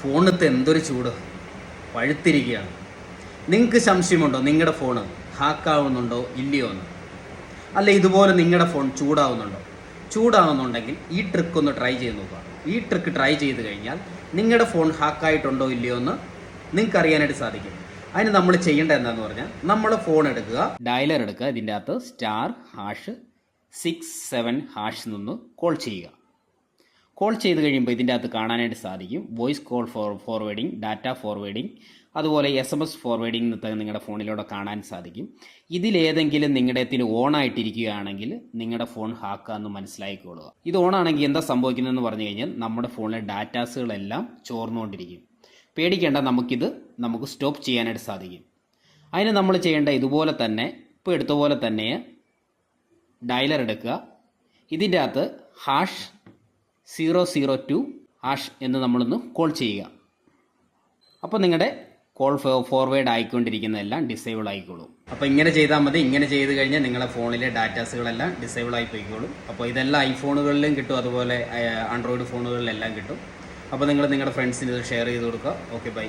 ഫോണിത്തെ എന്തൊരു ചൂട്. പഴുത്തിരിക്കുകയാണ്. നിങ്ങൾക്ക് സംശയമുണ്ടോ? നിങ്ങളുടെ ഫോണ് ഹാക്കാവുന്നുണ്ടോ? ഇല്ലയോ എന്ന്. അല്ല ഇതുപോലെ നിങ്ങളുടെ ഫോൺ ചൂടാവുന്നുണ്ടോ? ചൂടാവുന്നുണ്ടെങ്കിൽ ഈ ട്രിക്ക് ഒന്ന് ട്രൈ ചെയ്ത് നോക്കുക. ഈ ട്രിക്ക് ട്രൈ ചെയ്ത് കഴിഞ്ഞാൽ നിങ്ങളുടെ ഫോൺ ഹാക്കായിട്ടുണ്ടോ? ഇല്ലയോ എന്ന് നിങ്ങൾക്ക് അറിയാനായിട്ട് സാധിക്കും. അതിന് നമ്മൾ ചെയ്യേണ്ട എന്താണെന്ന് പറഞ്ഞാൽ നമ്മൾ ഫോൺ എടുക്കുക ഡയലർ എടുക്കുക ഇതിന്റെ അകത്ത് star hash six seven hash നിന്ന് കോൾ ചെയ്യുക. കോൾ ചെയ്ത് കഴിയുമ്പോൾ ഇതിന്റെ അകത്ത് കാണാനായിട്ട് സാധിക്കും. Voice call for forwarding data forwarding അതുപോലെ എസ് എം എസ് ഫോർവേഡിംഗ് എന്നൊക്കെ നിങ്ങളുടെ ഫോണിലൂടെ കാണാൻ സാധിക്കും. ഇതിലേതെങ്കിലും നിങ്ങളുടെ എത്തിന് ഓൺ ആയിട്ടിരിക്കുകയാണെങ്കിൽ നിങ്ങളുടെ ഫോൺ ഹാക്കാന്ന് മനസ്സിലാക്കിക്കൊള്ളുക ഇത് ഓൺ ആണെങ്കിൽ എന്താ സംഭവിക്കുന്നതെന്ന് പറഞ്ഞു കഴിഞ്ഞാൽ നമ്മുടെ ഫോണിലെ ഡാറ്റാസുകളെല്ലാം ചോർന്നുകൊണ്ടിരിക്കും പേടിക്കേണ്ട നമുക്കിത് നമുക്ക് സ്റ്റോപ്പ് ചെയ്യാനായിട്ട് സാധിക്കും. അതിന് നമ്മൾ ചെയ്യേണ്ട ഇതുപോലെ തന്നെ ഇപ്പോൾ എടുത്ത പോലെ തന്നെ ഡയലർ എടുക്കുക. ഇതിന്റെ അകത്ത് hash zero zero two hash എന്ന് നമ്മളൊന്ന് കോൾ ചെയ്യുക. അപ്പോൾ നിങ്ങളുടെ കോൾ ഫോർവേഡ് ആയിക്കൊണ്ടിരിക്കുന്നതെല്ലാം ഡിസേബിൾ ആയിക്കോളും. അപ്പോൾ ഇങ്ങനെ ചെയ്താൽ മതി. ഇങ്ങനെ ചെയ്ത് കഴിഞ്ഞാൽ നിങ്ങളുടെ ഫോണിലെ ഡാറ്റാസുകളെല്ലാം ഡിസേബിൾ ആയി പോയിക്കോളും. അപ്പോൾ ഇതെല്ലാം ഐഫോണുകളിലും കിട്ടും. അതുപോലെ ആൻഡ്രോയിഡ് ഫോണുകളിലെല്ലാം കിട്ടും. അപ്പോൾ നിങ്ങൾ നിങ്ങളുടെ ഫ്രണ്ട്സിന് ഇത് ഷെയർ ചെയ്ത് കൊടുക്കുക. Okay bye